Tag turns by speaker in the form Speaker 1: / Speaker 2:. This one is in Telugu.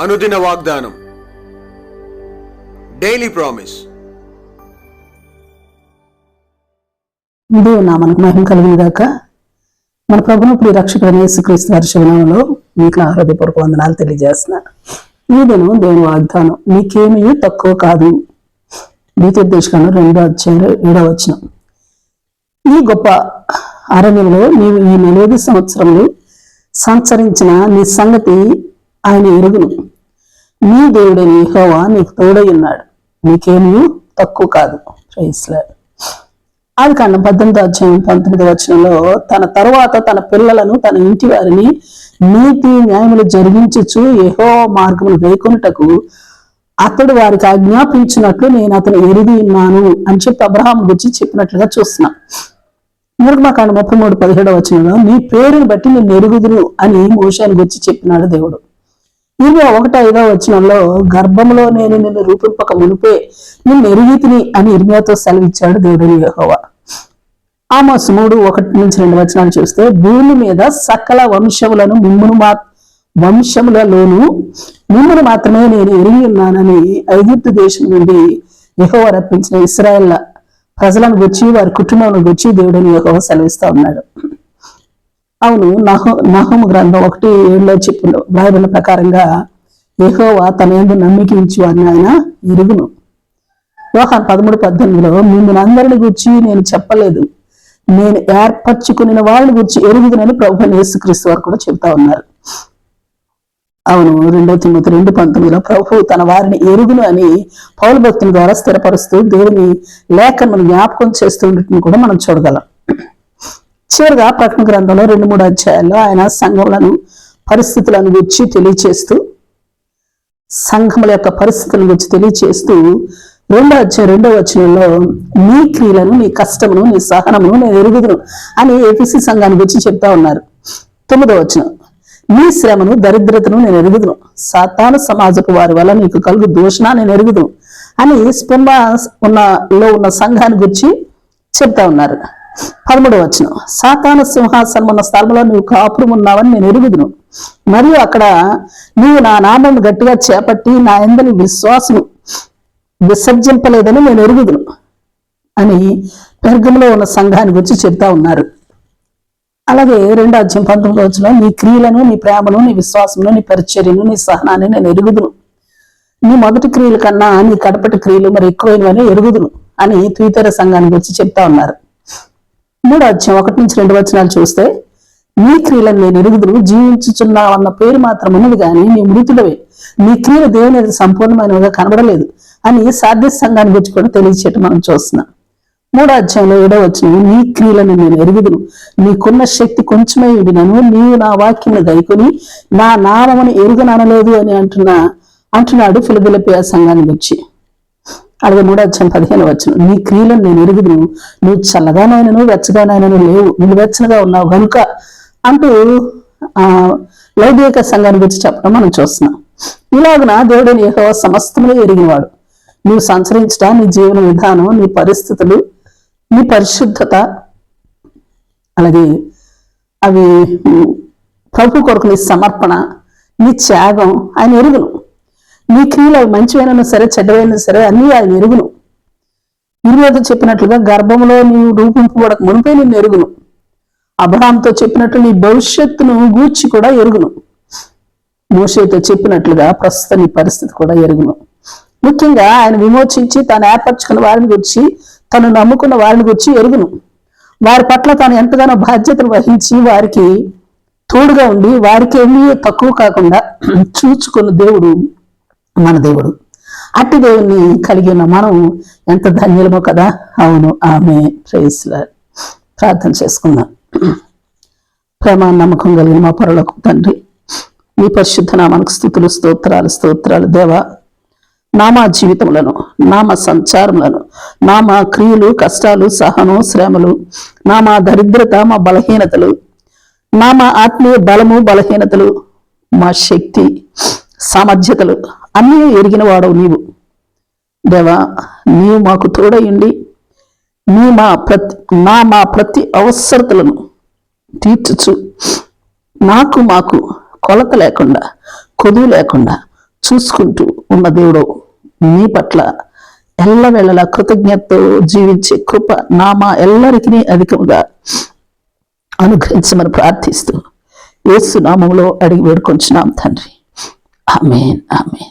Speaker 1: అనుదిన వాగ్దానం. డైలీ ప్రామిస్
Speaker 2: దేవుని నామానికి మహిమ కలిగిన గాక. మన ప్రభును ప్రియ రక్షకుడైన యేసుక్రీస్తు వారి శివనంలో మీకు నా హృదయపూర్వక వందనాలు తెలియజేస్తున్న. ఈ దినం దేవుని వాగ్దానం నీకేమీ తక్కువ కాదు. ద్వితీయోపదేశకాండం రెండో అధ్యాయం ఏడో వచ్చిన ఈ గొప్ప అరణ్యంలో నీవు ఈ నలభై సంవత్సరములు సంచరించిన నీ సంగతి ఆయన ఎరుగును. నీ దేవుడు యెహోవా నీకు తోడై ఉన్నాడు నీకేమీ తక్కువ కాదు. అది ఆది కాండం పద్దెనిమిది అధ్యాయం పంతొమ్మిది వచనంలో తన తర్వాత తన పిల్లలను తన ఇంటి వారిని నీతి న్యాయములు జరిగించుచు ఏహో మార్గములు వేకొనుటకు అతడు వారికి ఆజ్ఞాపించినట్లు నేను అతను ఎరిగి ఉన్నాను అని చెప్పి అబ్రహాం గురించి చెప్పినట్లుగా చూస్తున్నా. నిర్గమకాండ ముప్పై మూడు పదిహేడవ వచనంలో నీ పేరుని బట్టి నేను ఎరుగుదును అని మోషాన్ని గురించి చెప్పినాడు దేవుడు. ఇరవై ఒకటి ఐదో వచనంలో గర్భంలో నేను నిన్ను రూపింపక మునిపే నిన్ను ఎరిగితిని అని ఇర్మియాతో సెలవిచ్చాడు దేవుడు యహోవా. ఆమోస్ మూడు ఒకటి నుంచి రెండు వచనాలు చూస్తే భూమి మీద సకల వంశములను మిమ్మును మా వంశములలోను మిమ్మును మాత్రమే నేను ఎరిగి ఉన్నానని ఐగుప్తు దేశం నుండి యహోవ రప్పించిన ఇస్రాయల్ ప్రజలను గుచ్చి వారి కుటుంబం గుచ్చి దేవుడిని యహోవ సెలవిస్తా ఉన్నాడు. అవును నహో నహోము గ్రంథం ఒకటి ఏడులో చెప్పిండు. బైబిల్ ప్రకారంగా ఎహోవా తన ఎందు నమ్మికించు అని ఆయన ఎరుగును. యోహాన్ పదమూడు పద్దెనిమిదిలో మిమ్మల్ని అందరిని గురించి నేను చెప్పలేదు. నేను ఏర్పరచుకుని వాళ్ళని గురించి ఎరుగుదనని ప్రభు యేసుక్రీస్తు వారు కూడా చెబుతా ఉన్నారు. అవును రెండో తిమ్మతి రెండు పంతొమ్మిదిలో ప్రభు తన వారిని ఎరుగును అని పౌల భక్తుని ద్వారా స్థిరపరుస్తూ దేవుని లేఖను జ్ఞాపకం చేస్తూ ఉండటం కూడా మనం చూడగలం. చివరిగా ప్రకటన గ్రంథంలో రెండు మూడు అధ్యాయాల్లో ఆయన సంఘములను పరిస్థితులను గురించి తెలియచేస్తూ సంఘముల యొక్క పరిస్థితులను గురించి తెలియచేస్తూ రెండో అధ్యాయం రెండో వచనంలో నీ క్రియలను నీ కష్టమును నీ సహనమును నేను ఎరుగుదును అని ఏపీసీ సంఘాన్ని గురించి చెప్తా ఉన్నారు. తొమ్మిదో వచనం నీ శ్రమను దరిద్రతను నేను ఎరుగుదును. సాతాను సమాజపు వారి వల్ల నీకు కలుగు దూషణ నేను ఎరుగుదును అని స్పెంబ ఉన్న లో ఉన్న సంఘాన్ని గురించి చెప్తా ఉన్నారు. పదమూడు వచ్చిన సాతాను సింహాసనం ఉన్న స్థలంలో నువ్వు కాపురం ఉన్నావని నేను ఎరుగుదును. మరియు అక్కడ నీవు నా నామం గట్టిగా చేపట్టి నా ఎందని విశ్వాసం విసర్జింపలేదని నేను ఎరుగుదును అని పెర్గంలో ఉన్న సంఘాన్ని గురించి చెప్తా ఉన్నారు. అలాగే రెండో అధ్యయం పంతొమ్మిది వచ్చిన నీ క్రియలను నీ ప్రేమను నీ విశ్వాసమును నీ పరిచర్యను నీ సహనాన్ని నేను ఎరుగుదును. నీ మొదటి క్రియల కన్నా నీ కడపటి క్రియలు మరి ఎక్కువైనవని ఎరుగుదును అని తూతర సంఘాన్ని గురించి చెప్తా ఉన్నారు. మూడో అధ్యాయం ఒకటి నుంచి రెండు వచనాలు చూస్తే నీ క్రియలను నేను ఎరుగుదును జీవించుచున్నావు అన్న పేరు మాత్రం ఉన్నది కానీ నీ మృతులవే నీ క్రియలు దేవుని ఎదుట సంపూర్ణమైనవిగా కనబడలేదు అని సాధ్య సంఘాన్ని గురించి కూడా తెలియచేయటం మనం చూస్తున్నాం. మూడో అధ్యాయంలో ఏడో వచ్చిన నీ క్రియలను నేను ఎరుగుదును నీకున్న శక్తి కొంచెమే విడినను నీవు నా వాక్యను గైకొని నా నామమును ఎరుగననలేదు అని అంటున్నా అంటున్నాడు ఫిలబిలపియా సంఘాన్ని గురించి. అలాగే మూడో అధ్యాయం పదిహేను వచ్చిన నీ క్రియలను నేను ఎరుగుదును. నువ్వు చల్లగానైనను వెచ్చగానైనను లేవు. నువ్వు వెచ్చనగా ఉన్నావు కనుక అంటూ ఆ లౌకిక సంఘాన్ని గురించి చెప్పడం మనం చూస్తున్నాం. ఇలాగున దేవుడిని ఏహో సమస్తములు ఎరిగినవాడు. నువ్వు సంచరించట నీ జీవన విధానం నీ పరిస్థితులు నీ పరిశుద్ధత అలాగే అవి ప్రభు కొరకు నీ సమర్పణ నీ త్యాగం ఆయన ఎరుగును. నీ క్రియలు అవి మంచివైనా సరే చెడ్డవైనా సరే అన్నీ ఆయన ఎరుగును. ఇరువద చెప్పినట్లుగా గర్భంలో నీవు రూపింపబడక మునిపే నిన్ను ఎరుగును. అబ్రహాంతో చెప్పినట్లు నీ భవిష్యత్తును గూర్చి కూడా ఎరుగును. మోషేతో చెప్పినట్లుగా ప్రస్తుత నీ పరిస్థితి కూడా ఎరుగును. ముఖ్యంగా ఆయన విమోచించి తాను ఏర్పరచుకున్న వారిని గురించి తను నమ్ముకున్న వారిని గురించి ఎరుగును. వారి పట్ల తాను ఎంతగానో బాధ్యతలు వహించి వారికి తోడుగా ఉండి వారికి ఏమీ తక్కువ కాకుండా చూచుకున్న దేవుడు. మన దేవుడు. అట్టి దేవుణ్ణి కలిగి ఉన్న మనం ఎంత ధన్యులమో కదా? అవును. ఆమె ప్రేస్లా ప్రార్థన చేసుకుందాం. ప్రేమ నమ్మకం కలిగిన మా పరులకు తండ్రి మీ పరిశుద్ధ నామానికి స్థుతులు స్తోత్రాలు స్తోత్రాలు. దేవా నామ జీవితములను నామ సంచారములను నామ క్రియలు కష్టాలు సహనం శ్రమలు నామ దరిద్రత మా బలహీనతలు నామ ఆత్మీయ బలము బలహీనతలు మా శక్తి సామర్థ్యతలు అన్నీ ఎరిగిన వాడవు నీవు. దేవా నీవు మాకు తోడయ్యండి నీ మా ప్రతి నా మా ప్రతి అవసరతలను తీర్చుచు నాకు మాకు కొలత లేకుండా కొదువు లేకుండా చూసుకుంటూ ఉన్న దేవుడు నీ పట్ల ఎల్లవేళలా కృతజ్ఞతతో జీవించే కృప నామా ఎల్లరికీ అధికముగా అనుగ్రహించమని ప్రార్థిస్తూ ఏసు నామంలో అడిగి వేడుకొంచున్నాం తండ్రి. Amen amen.